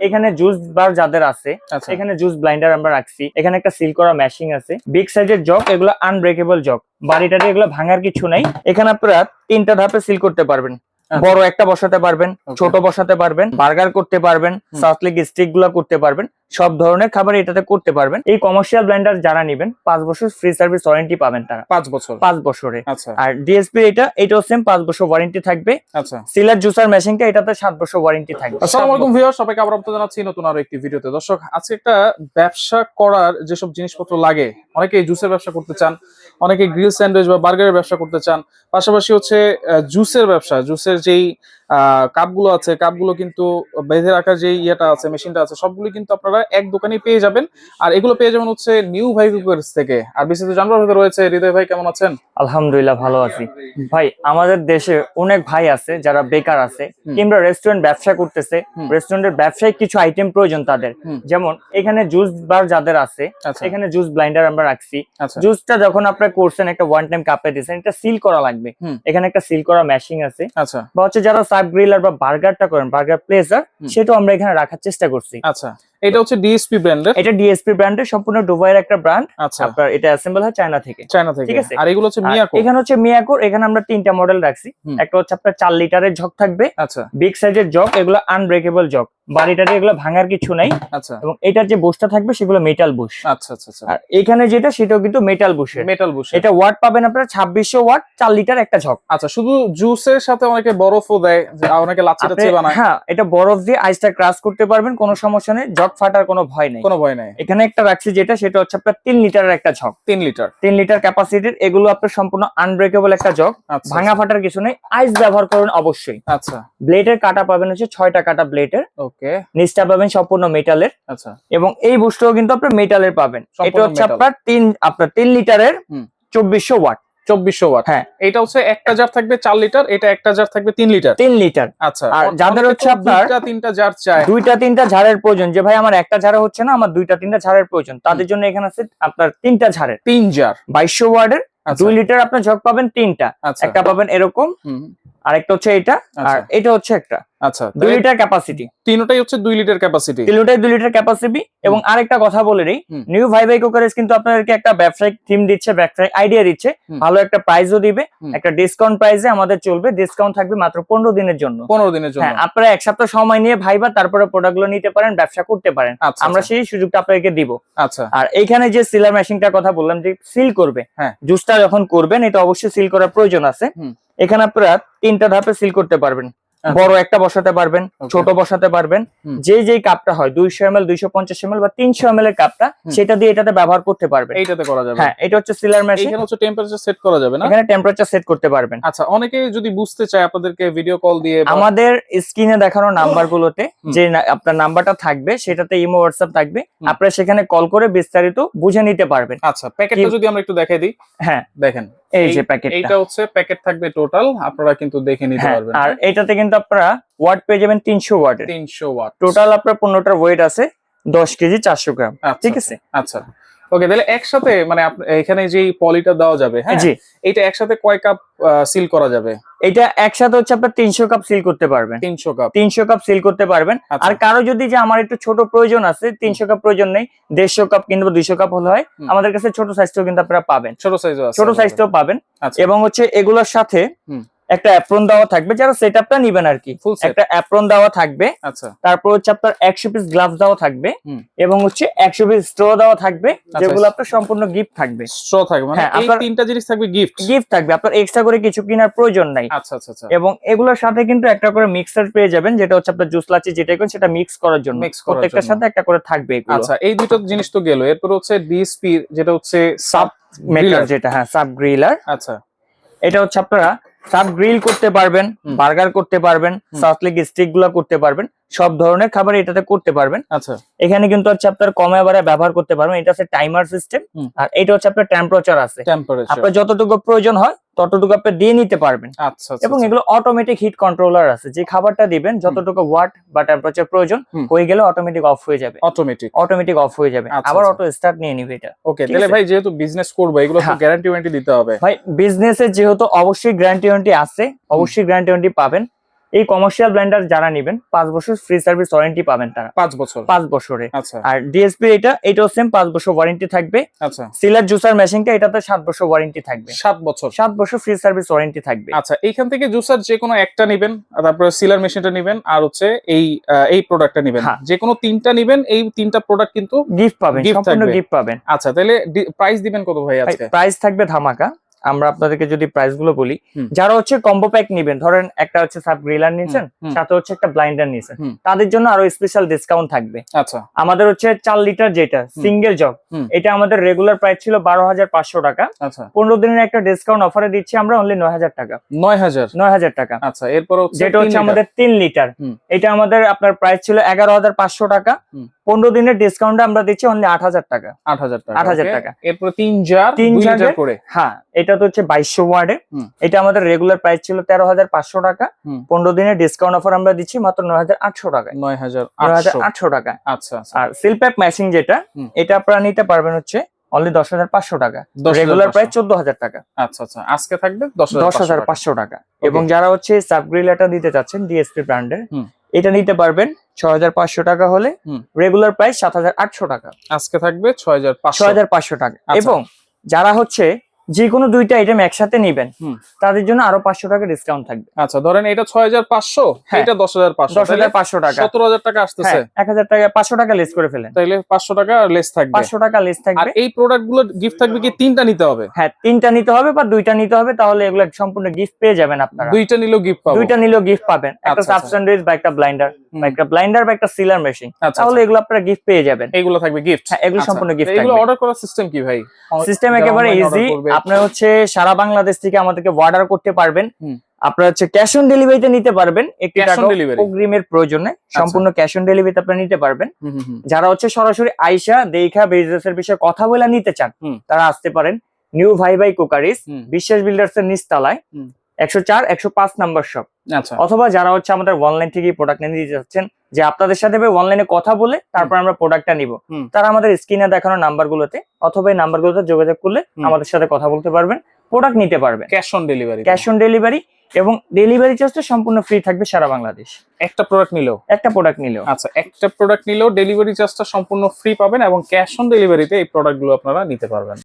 এখানে juice bar যাদের আছে আচ্ছা। এখানে জুস ব্লাইন্ডার আমরা রাখছি। এখানে একটা সিল করা মেশিন আছে। বিগ সাইজের জগ এগুলো আনব্রেকেবল জগ। বাড়িটাতে এগুলো ভাঙার কিছু নাই। এখানে আপনারা তিনটা ধাপে সিল করতে পারবেন। আচ্ছা। বড় একটা বসাতে পারবেন ছোট বসাতে পারবেন বার্গার করতে পারবেন সাতলিক সাসলিক স্টিকগুলা করতে পারবেন। সব ধরনের খাবার এটাতে করতে পারবেন। এই কমার্শিয়াল ব্লেন্ডার যারা নেবেন পাঁচ বছর ফ্রি সার্ভিস ওয়ারেন্টি পাবেন তারা। পাঁচ বছর? পাঁচ বছরে। আচ্ছা। আর ডিএসপি এটা এটাও সেম পাঁচ বছর ওয়ারেন্টি থাকবে। আচ্ছা। সিলার জুসার মেশিনটা এটাতে সাত বছর ওয়ারেন্টি থাকবে। আসসালামু আলাইকুম ভিউয়ার সবাইকে আবার আপনাদের জানাচ্ছি নতুন আরও একটি ভিডিওতে। দর্শক আজকে একটা ব্যবসা করার যেসব জিনিসপত্র লাগে অনেকে জুসের ব্যবসা করতে চান অনেকে গ্রিল স্যান্ডউইচ বা বার্গারের ব্যবসা করতে চান পাশাপাশি হচ্ছে জুসের ব্যবসা জুসের যেই কাপগুলো আছে কাপগুলো কিন্তু বেঁধে রাখার যে ইয়েটা আছে মেশিনটা আছে সবগুলো কিন্তু আপনারা এক দোকানে পেয়ে যাবেন। আর এগুলো পেয়ে যাবেন হচ্ছে নিউ ভাই কুকার্স থেকে। আর বিশেষ জানবার ভেতরে রয়েছে হৃদয় ভাই কেমন আছেন? আলহামদুলিল্লাহ ভালো আছি। ভাই আমাদের দেশে অনেক ভাই আছে যারা বেকার আছে কিংবা রেস্টুরেন্ট ব্যবসা করতেছে। রেস্টুরেন্টের ব্যবসায় কিছু আইটেম প্রয়োজন তাদের। যেমন এখানে জুস বার যাদের আছে আচ্ছা। এখানে জুস ব্লাইন্ডার আমরা রাখছি। আচ্ছা। জুসটা যখন আপনারা করছেন একটা ওয়ান টাইম কাপে দিচ্ছেন এটা সিল করা লাগবে। এখানে একটা সিল করা মেশিং আছে। আচ্ছা। বা হচ্ছে যারা সাব গ্রিলার বা বার্গারটা করেন বার্গার প্লেসার। সেটাও আমরা এখানে রাখার চেষ্টা করছি আচ্ছা এটা হচ্ছে ডিএসপি ব্র্যান্ডের এটা ডিএসপি ব্র্যান্ডের সম্পূর্ণ দুবাইয়ের একটা ব্র্যান্ড আচ্ছা। আপনার এটা অ্যাসেম্বল হয় চায়না থেকে। চায়না থেকে। ঠিক আছে। আর এগুলো হচ্ছে মিয়াকো এখানে হচ্ছে মিয়াকোর এখানে আমরা তিনটা মডেল রাখছি। একটা হচ্ছে আপনার চার লিটারের ঝক থাকবে। আচ্ছা। বিগ সাইজের জগ এগুলো আনব্রেকেবল জগ। বাড়িটাতে এগুলো ভাঙার কিছু নাই। আচ্ছা। এবং এটার যে বুশটা থাকবে সেগুলো মেটাল বুশ আচ্ছা আচ্ছা আচ্ছা। আর এখানে যেটা সেটাও কিন্তু মেটাল বুশের মেটাল বুশ এটা ওয়াট পাবেন আপনারা ছাব্বিশশো ওয়াট চার লিটার একটা ঝক আচ্ছা শুধু জুসের সাথে অনেকে বরফও দেয় যে অনেকে লাচ্ছি টাচ্ছি বানায়। হ্যাঁ এটা বরফ দিয়ে আইসটা ক্রাশ করতে পারবেন কোনো সমস্যা নেই। জগ ফাটার কোনো ভয় নেই। কোনো ভয় নাই। এখানে একটা রাখছি যেটা সেটা হচ্ছে আপনার তিন লিটারের একটা ঝক। তিন লিটার। তিন লিটার ক্যাপাসিটির এগুলো আপনার সম্পূর্ণ আনব্রেকেবল একটা জগ আচ্ছা ভাঙা ফাটার কিছু নেই। আইস ব্যবহার করবেন অবশ্যই। আচ্ছা। ব্লেডের কাটা পাবেন হচ্ছে ছয়টা কাটা ব্লেডের ওকে। নিচটা পাবেন সম্পূর্ণ মেটালের আচ্ছা। এবং এই বুস্টও কিন্তু আপনার মেটালের পাবেন। এটা হচ্ছে আপনার তিন আপনার তিন লিটারের চব্বিশশো ওয়াট চব্বিশশো ওয়াট। হ্যাঁ। এটা হচ্ছে একটা জার থাকবে চার লিটার এটা একটা জার থাকবে তিন লিটার তিন লিটার আচ্ছা আর যাদের হচ্ছে আপনার- দুইটা তিনটা জার চায় দুইটা তিনটা ঝাড়ের প্রয়োজন যে ভাই আমার একটা ঝাড়ে হচ্ছে না আমার দুইটা তিনটা ঝাড়ের প্রয়োজন তাদের জন্য এখানে আছে আপনার তিনটা ঝাড়ের। তিন জার বাইশশো ওয়ার্ডের আচ্ছা। দুই লিটার আপনার ঝক পাবেন তিনটা। আচ্ছা। একটা পাবেন এরকম। হুম, আর একটা হচ্ছে এটা আর আচ্ছা। এটা হচ্ছে একটা। আচ্ছা দুই লিটার ক্যাপাসিটি তিনটাই হচ্ছে দুই লিটার ক্যাপাসিটি তিন লিটার দুই লিটার ক্যাপাসিটি এবং আরেকটা কথা বলে নেই নিউ ভাই ভাই কুকারেজ কিন্তু আপনাদেরকে একটা ব্যবসায়িক থিম দিচ্ছে ব্যবসায়িক আইডিয়া দিচ্ছে। ভালো একটা প্রাইসও দিবে একটা ডিসকাউন্ট প্রাইসে আমাদের চলবে। ডিসকাউন্ট থাকবে মাত্র পনেরো দিনের জন্য। পনেরো দিনের জন্য। হ্যাঁ আপনারা এক সপ্তাহ সময় নিয়ে ভাইবা তারপরে প্রোডাক্টগুলো নিতে পারেন ব্যবসা করতে পারেন। আচ্ছা আমরা আচ্ছা, সেই সুযোগটা আপনাদেরকে দিব। আচ্ছা। আর এইখানে যে সিলার মেশিনটার কথা বললাম যে সিল করবে। হ্যাঁ। জুসটা যখন করবেন এটা অবশ্যই সিল করার প্রয়োজন আছে। এখানে আপনারা তিনটা ধাপে সিল করতে পারবেন। আচ্ছা। বড় একটা বসাতে পারবেন ছোট বসাতে পারবেন। যে যেই কাপটা হয় দুইশো এম এল দুইশো পঞ্চাশ এম এল বা তিনশো এম এল এর কাপটা সেটা দিয়ে এটাতে ব্যবহার করতে পারবেন। এইটাতে করা যাবে। হ্যাঁ এটা হচ্ছে সিলার মেশিন এইখানে হচ্ছে টেম্পারেচার সেট করা যাবে না? এখানে টেম্পারেচার সেট করতে পারবেন। আচ্ছা অনেকে যদি বুঝতে চায় আপনাদেরকে ভিডিও কল দিয়ে আমাদের স্ক্রিনে দেখানো নাম্বার গুলোতে যে আপনার নাম্বারটা থাকবে সেটাতে ইমো হোয়াটসঅ্যাপ থাকবে। আপনারা সেখানে কল করে বিস্তারিত বুঝে নিতে পারবেন। আচ্ছা প্যাকেটটা যদি আমরা একটু দেখাই দিই। হ্যাঁ। দেখেন। এই যে প্যাকেট প্যাকেটটা এটা হচ্ছে প্যাকেট থাকবে টোটাল আপনারা কিন্তু দেখে নিতে হ্যাঁ পারবেন। আর এটাতে কিন্তু আপনারা ওয়াট পেয়ে যাবেন তিনশো ওয়াট তিনশো ওয়াট টোটাল আপনার পনেরোটার ওয়েট আছে দশ কেজি চারশো গ্রাম। ঠিক আছে? আচ্ছা। ওকে তাহলে একসাথে মানে এখানে যে পলিটা দেওয়া যাবে হ্যাঁ? জি। এইটা একসাথে কয় কাপ সিল করা যাবে? এটা একসাথে হচ্ছে আপনার তিনশো কাপ সিল করতে পারবেন। তিনশো কাপ। তিনশো কাপ সিল করতে পারবেন। আচ্ছা। আর কারও যদি যে আমার একটু ছোট প্রয়োজন আছে তিনশো কাপ প্রয়োজন নেই দেড়শো কাপ কিংবা দুইশো কাপ হলে হয় আমাদের কাছে ছোট সাইজটাও কিন্তু আপনারা পাবেন। ছোট সাইজও আছে ছোট সাইজটাও পাবেন। আচ্ছা। এবং হচ্ছে এগুলোর সাথে। একটা অ্যাপ্রন দেওয়া থাকবে যারা সেট আপটা নিবেন আর কি ফুল একটা অ্যাপ্রন দেওয়া থাকবে আচ্ছা। তারপর হচ্ছে আপনার একশো পিস গ্লাভস দেওয়া থাকবে এবং হচ্ছে একশো পিস স্ট্র দেওয়া থাকবে আচ্ছা। যেগুলো আপনার সম্পূর্ণ গিফট থাকবে। স্ট্র থাকবে মানে হ্যাঁ, এই তিনটা জিনিস থাকবে গিফট গিফট থাকবে আপনার এক্সট্রা করে কিছু কেনার প্রয়োজন নাই। আচ্ছা আচ্ছা আচ্ছা। এবং এগুলোর সাথে কিন্তু একটা করে মিক্সার পেয়ে যাবেন যেটা হচ্ছে আপনার জুস লাচি যেটা করেন সেটা মিক্স করার জন্য। প্রত্যেকটার সাথে একটা করে থাকবে এগুলো। আচ্ছা এই দুটো জিনিস তো গেল। এরপর হচ্ছে ডিএসপি যেটা হচ্ছে সাব মেকার যেটা হ্যাঁ সাব গ্রিলার আচ্ছা। এটা হচ্ছে আপনারা সাব গ্রিল করতে পারবেন বার্গার করতে পারবেন। সাসলিক স্টিকগুলা করতে পারবেন সব ধরনের খাবার এটাতে করতে পারবেন। আচ্ছা। এখানে কিন্তু হচ্ছে আপনার কমে বাড়ে ব্যবহার করতে পারবেন এটা হচ্ছে টাইমার সিস্টেম আর এটা হচ্ছে আপনার টেম্পারেচার আছে। টেম্পারেচার আপনার যতটুকু প্রয়োজন হয় ততটুকু আপনি দিয়ে নিতে পারবেন। আচ্ছা আচ্ছা এবং এগুলো অটোমেটিক হিট কন্ট্রোলার আছে। যে খাবারটা দিবেন যতটুকু ওয়াট বা টেম্পারেচার প্রয়োজন হয়ে গেলে অটোমেটিক অফ হয়ে যাবে। অটোমেটিক অটোমেটিক অফ হয়ে যাবে। আচ্ছা, আবার আচ্ছা। অটো স্টার্ট নিয়ে নিবে এটা। ওকে তাহলে ভাই যেহেতু বিজনেস করব এগুলো তো। গ্যারান্টি ওয়ারেন্টি দিতে হবে। ভাই বিজনেসে যেহেতু অবশ্যই গ্যারান্টি ওয়ারেন্টি আছে অবশ্যই গ্যারান্টি ওয়ারেন্টি পাবেন। এই কমার্শিয়াল ব্লেন্ডার যারা নেবেন পাঁচ বছর ফ্রি সার্ভিস ওয়ারেন্টি পাবেন তারা। পাঁচ বছর? পাঁচ বছরে। আচ্ছা। আর ডিএসপি এটা এটাও সেম পাঁচ বছর ওয়ারেন্টি থাকবে। আচ্ছা। সিলার জুসার মেশিনটা এটাতে সাত বছর ওয়ারেন্টি থাকবে। সাত বছর? সাত বছর ফ্রি সার্ভিস ওয়ারেন্টি থাকবে। আচ্ছা এইখান থেকে জুসার যে কোনো একটা নিবেন আর তারপরে সিলার মেশিনটা নিবেন আর হচ্ছে এই এই প্রোডাক্টটা নিবেন। হ্যাঁ। যে কোনো তিনটা নিবেন এই তিনটা প্রোডাক্ট কিন্তু গিফট পাবেন সম্পূর্ণ গিফট পাবেন। আচ্ছা তাহলে প্রাইস দিবেন কত ভাই আজকে? প্রাইস থাকবে ধামাকা। আমরা আপনাদেরকে যদি প্রাইসগুলো বলি যারা হচ্ছে কম্বো প্যাক নিবেন ধরেন একটা হচ্ছে সাব গ্রিলার নিচ্ছেন হুম। সাথে হচ্ছে একটা ব্লাইন্ডার নিচ্ছেন হুম। তাদের জন্য আরও স্পেশাল ডিসকাউন্ট থাকবে। আচ্ছা। আমাদের হচ্ছে চার লিটার যেটা সিঙ্গেল জগ এটা আমাদের রেগুলার প্রাইস ছিল বারো হাজার পাঁচশো টাকা। আচ্ছা। পনেরো দিনের একটা ডিসকাউন্ট অফারে দিচ্ছি আমরা অনলি নয় হাজার টাকা। নয় হাজার? নয় হাজার টাকা। আচ্ছা এরপর হচ্ছে যেটা হচ্ছে আমাদের তিন লিটার এটা আমাদের আপনার প্রাইস ছিল এগারো হাজার পাঁচশো টাকা। পনেরো দিনের ডিসকাউন্ট আমরা দিচ্ছি অনলি আট হাজার টাকা। আট হাজার টাকা 8,000 okay? টাকা। এরপরে তিন জার তিন লিটার করে। হ্যাঁ এটা তো হচ্ছে বাইশশো ওয়ার্ডে। এটা আমাদের রেগুলার প্রাইস ছিল তেরো হাজার পাঁচশো টাকা। পনেরো দিনের ডিসকাউন্ট অফার আমরা দিচ্ছি মাত্র নয় হাজার আটশো টাকায়। নয় হাজার আটশো। টাকা আচ্ছা আচ্ছা। আর সিলপ্যাক ম্যাচিং যেটা এটা আপনারা নিতে পারবেন হচ্ছে অনলি দশ হাজার পাঁচশো টাকা। রেগুলার প্রাইস চোদ্দ হাজার টাকা। আচ্ছা আচ্ছা। আজকে থাকবে দশ হাজার পাঁচশো টাকা। এবং যারা হচ্ছে সাবগ্রিলাটা দিতে চাচ্ছেন ডিএসপি ব্র্যান্ডের। এটা নিতে পারবেন ছ হাজার পাঁচশো টাকা হলে। রেগুলার প্রাইস সাত হাজার আটশো টাকা। আজকে থাকবে ছয় হাজার ছ পাঁচশো হাজার পাঁচশো টাকা। আচ্ছা। এবং যারা হচ্ছে যে কোনো দুইটা আইটেম একসাথে নিবেন তাদের জন্য আরও পাঁচশো টাকা ডিসকাউন্ট থাকবে। আচ্ছা ধরেন এটা ছয় হাজার পাঁচশো হ্যাঁ। এটা দশ হাজার পাঁচশো দশ হাজার পাঁচশো টাকা। সতেরো হাজার টাকা আসতেছে। হ্যাঁ, এক হাজার টাকা পাঁচশো টাকা লেস করে ফেলেন। তাইলে পাঁচশো টাকা লেস থাকবে। পাঁচশো টাকা লেস আর থাকবে এই প্রোডাক্টগুলো গিফট থাকবে কি তিনটা নিতে হবে? হ্যাঁ তিনটা নিতে হবে বা দুইটা নিতে হবে তাহলে এগুলো সম্পূর্ণ গিফট পেয়ে যাবেন আপনারা। দুইটা নিলেও গিফট পাবো। দুইটা নিলেও গিফট পাবেন। একটা আচ্ছা, আচ্ছা। সাবস্ট্যান্ডার্ড বা একটা ব্লাইন্ডার বা একটা ব্লাইন্ডার বা একটা সিলার মেশিন আচ্ছা তাহলে এগুলো আপনারা গিফট পেয়ে যাবেন। এগুলো থাকবে গিফট হ্যাঁ, এগুলো সম্পূর্ণ gift এগুলো অর্ডার করার সিস্টেম কি ভাই? সিস্টেম একেবারে ইজি। আপনার হচ্ছে সারা বাংলাদেশ থেকে আমাদেরকে অর্ডার করতে পারবেন। আপনার হচ্ছে ক্যাশ অন ডেলিভারিতে নিতে পারবেন। একটি টাকা? অগ্রিমের প্রয়োজনে সম্পূর্ণ ক্যাশ অন ডেলিভারিতে আপনারা নিতে পারবেন। যারা হচ্ছে সরাসরি আইসা দেখা বিজনেস এর বিষয়ে কথা বলে নিতে চান তারা আসতে পারেন নিউ ভাই ভাই কোকারিস বিশ্বাস বিল্ডার্স এর নিচতলায়। একশো চার একশো পাঁচ নাম্বার শপ আচ্ছা। অথবা যারা হচ্ছে আমাদের অনলাইন থেকে প্রোডাক্ট নিয়ে দিতে চাচ্ছেন যে আপনাদের সাথে অনলাইনে কথা বলে তারপর আমরা প্রোডাক্টটা নিব। তারা আমাদের স্ক্রিনে দেখানো নাম্বার গুলোতে অথবা এই নাম্বার গুলোতে যোগাযোগ করলে আমাদের সাথে কথা বলতে পারবেন প্রোডাক্ট নিতে পারবেন। Cash on delivery cash on delivery এবং ডেলিভারি চার্জটা সম্পূর্ণ ফ্রি থাকবে সারা বাংলাদেশ। একটা প্রোডাক্ট নিলেও? একটা প্রোডাক্ট নিলেও। আচ্ছা একটা প্রোডাক্ট নিলেও ডেলিভারি চার্জটা সম্পূর্ণ ফ্রি পাবেন এবং ক্যাশ অন ডেলিভারিতে এই প্রোডাক্টগুলো আপনারা নিতে পারবেন।